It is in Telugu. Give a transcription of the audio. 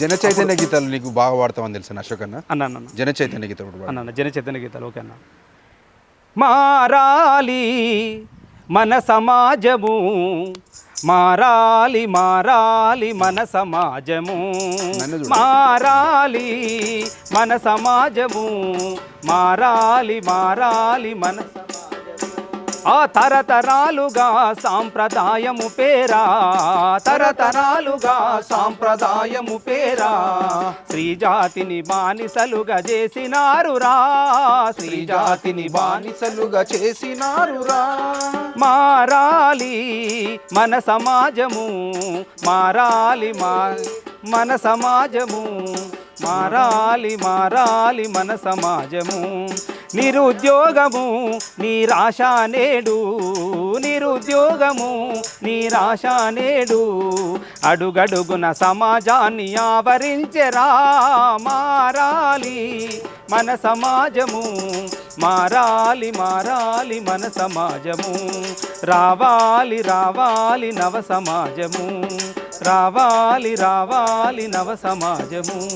జన చైతన్య గీతాలు నీకు బాగా వాడతామని తెలుసు అశోక్ అన్న అన్న అన్న. జన చైతన్య గీతాలు. అన్న జన చైతన్య గీతాలు ఓకే అన్న మారాలి మన సమాజము మారాలి మారాలి మన సమాజము. మారాలి మన సమాజము మారాలి మారాలి మన సమాజము. ఆ తరతరాలుగా సాంప్రదాయము పేరా? తరతరాలుగా సాంప్రదాయము పేరా? శ్రీజాతిని బానిసలుగా చేసినారురా. శ్రీజాతిని బానిసలుగా చేసినారురా. మారాలి మన సమాజము మారాలి మా మన సమాజము మారాలి మారాలి మన సమాజము. నిరుద్యోగము నిరాశ నేడు నిరుద్యోగము నిరాశ నేడు. అడుగడుగున సమాజాన్ని ఆవరించెరా మారాలి మన సమాజము. మారాలి మారాలి మన సమాజము. రావాలి రావాలి నవ సమాజము. రావాలి రావాలి నవ సమాజము.